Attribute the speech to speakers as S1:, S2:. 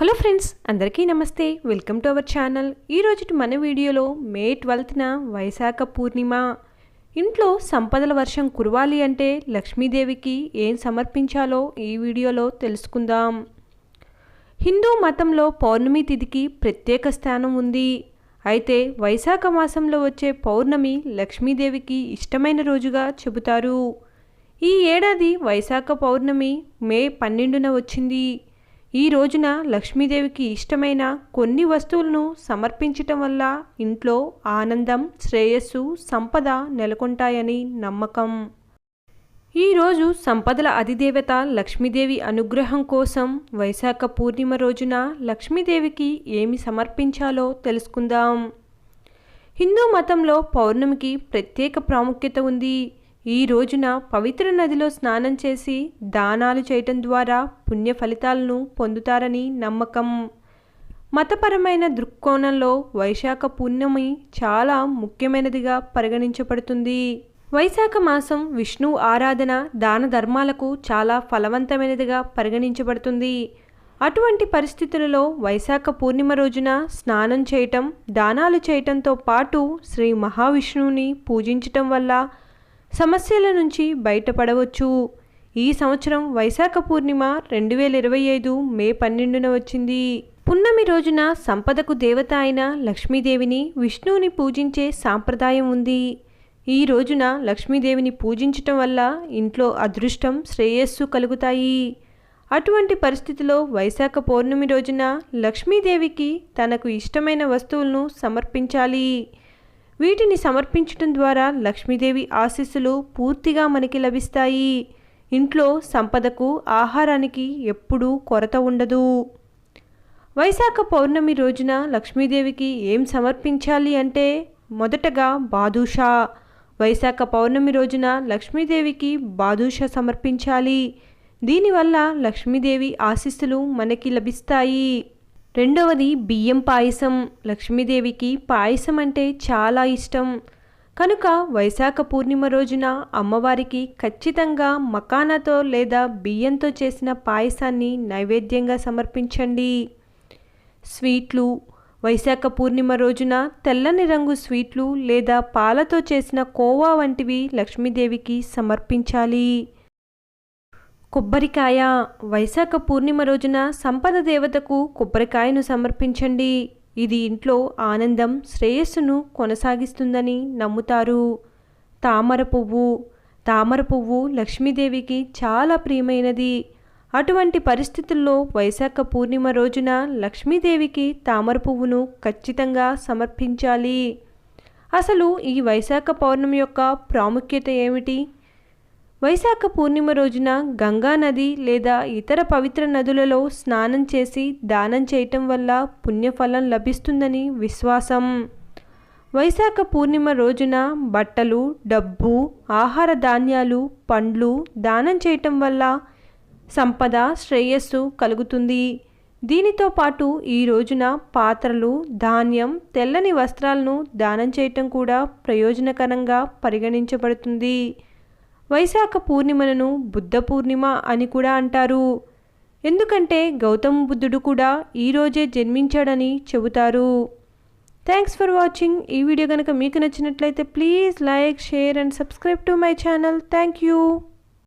S1: Hello friends అందరికీ నమస్తే. Welcome to our channel. ఈరోజు మన వీడియోలో మే ట్వెల్త్న వైశాఖ పూర్ణిమ. ఇంట్లో సంపదల వర్షం కురవాలి అంటే లక్ష్మీదేవికి ఏం సమర్పించాలో ఈ వీడియోలో తెలుసుకుందాం. హిందూ మతంలో పౌర్ణమి తిథికి ప్రత్యేక స్థానం ఉంది. అయితే వైశాఖ మాసంలో వచ్చే పౌర్ణమి లక్ష్మీదేవికి ఇష్టమైన రోజుగా చెబుతారు. ఈ ఏడాది వైశాఖ పౌర్ణమి మే పన్నెండున వచ్చింది. ఈ రోజున లక్ష్మీదేవికి ఇష్టమైన కొన్ని వస్తువులను సమర్పించటం వల్ల ఇంట్లో ఆనందం శ్రేయస్సు సంపద నెలకొంటాయని నమ్మకం. ఈరోజు సంపదల అధిదేవత లక్ష్మీదేవి అనుగ్రహం కోసం వైశాఖ పూర్ణిమ రోజున లక్ష్మీదేవికి ఏమి సమర్పించాలో తెలుసుకుందాం. హిందూ మతంలో పౌర్ణమికి ప్రత్యేక ప్రాముఖ్యత ఉంది. ఈ రోజున పవిత్ర నదిలో స్నానం చేసి దానాలు చేయటం ద్వారా పుణ్య ఫలితాలను పొందుతారని నమ్మకం. మతపరమైన దృక్కోణంలో వైశాఖ పుణ్యమి చాలా ముఖ్యమైనదిగా పరిగణించబడుతుంది. వైశాఖ మాసం విష్ణు ఆరాధన దాన ధర్మాలకు చాలా ఫలవంతమైనదిగా పరిగణించబడుతుంది. అటువంటి పరిస్థితులలో వైశాఖ పూర్ణిమ రోజున స్నానం చేయటం దానాలు చేయటంతో పాటు శ్రీ మహావిష్ణువుని పూజించటం వల్ల సమస్యల నుంచి బయటపడవచ్చు. ఈ సంవత్సరం వైశాఖ పూర్ణిమ రెండు వేల ఇరవై ఐదు మే పన్నెండున వచ్చింది. పున్నమి రోజున సంపదకు దేవత అయిన లక్ష్మీదేవిని విష్ణువుని పూజించే సాంప్రదాయం ఉంది. ఈ రోజున లక్ష్మీదేవిని పూజించటం వల్ల ఇంట్లో అదృష్టం శ్రేయస్సు కలుగుతాయి. అటువంటి పరిస్థితిలో వైశాఖ పౌర్ణమి రోజున లక్ష్మీదేవికి తనకు ఇష్టమైన వస్తువులను సమర్పించాలి. వీటిని సమర్పించడం ద్వారా లక్ష్మీదేవి ఆశీస్సులు పూర్తిగా మనకి లభిస్తాయి. ఇంట్లో సంపదకు ఆహారానికి ఎప్పుడూ కొరత ఉండదు. వైశాఖ పౌర్ణమి రోజున లక్ష్మీదేవికి ఏం సమర్పించాలి అంటే మొదటగా బాదుషా. వైశాఖ పౌర్ణమి రోజున లక్ష్మీదేవికి బాదుషా సమర్పించాలి. దీనివల్ల లక్ష్మీదేవి ఆశీస్సులు మనకి లభిస్తాయి. రెండవది బియ్యం పాయసం. లక్ష్మీదేవికి పాయసం అంటే చాలా ఇష్టం. కనుక వైశాఖ పూర్ణిమ రోజున అమ్మవారికి ఖచ్చితంగా మకానాతో లేదా బియ్యంతో చేసిన పాయసాన్ని నైవేద్యంగా సమర్పించండి. స్వీట్లు వైశాఖ పూర్ణిమ రోజున తెల్లని రంగు స్వీట్లు లేదా పాలతో చేసిన కోవా వంటివి లక్ష్మీదేవికి సమర్పించాలి. కొబ్బరికాయ. వైశాఖ పూర్ణిమ రోజున సంపద దేవతకు కొబ్బరికాయను సమర్పించండి. ఇది ఇంట్లో ఆనందం శ్రేయస్సును కొనసాగిస్తుందని నమ్ముతారు. తామర పువ్వు. తామర పువ్వు లక్ష్మీదేవికి చాలా ప్రియమైనది. అటువంటి పరిస్థితుల్లో వైశాఖ పూర్ణిమ రోజున లక్ష్మీదేవికి తామర పువ్వును ఖచ్చితంగా సమర్పించాలి. అసలు ఈ వైశాఖ పౌర్ణమి యొక్క ప్రాముఖ్యత ఏమిటి? వైశాఖ పూర్ణిమ రోజున గంగా నది లేదా ఇతర పవిత్ర నదులలో స్నానం చేసి దానం చేయటం వల్ల పుణ్యఫలం లభిస్తుందని విశ్వాసం. వైశాఖ పూర్ణిమ రోజున బట్టలు డబ్బు ఆహార ధాన్యాలు పండ్లు దానం చేయటం వల్ల సంపద శ్రేయస్సు కలుగుతుంది. దీనితో పాటు ఈ రోజున పాత్రలు ధాన్యం తెల్లని వస్త్రాలను దానం చేయటం కూడా ప్రయోజనకరంగా పరిగణించబడుతుంది. వైశాఖ పూర్ణిమలను బుద్ధ పూర్ణిమ అని కూడా అంటారు. ఎందుకంటే గౌతమ బుద్ధుడు కూడా ఈరోజే జన్మించాడని చెబుతారు. Thanks for watching. ఈ వీడియో కనుక మీకు నచ్చినట్లయితే please like share and subscribe to my channel. Thank you.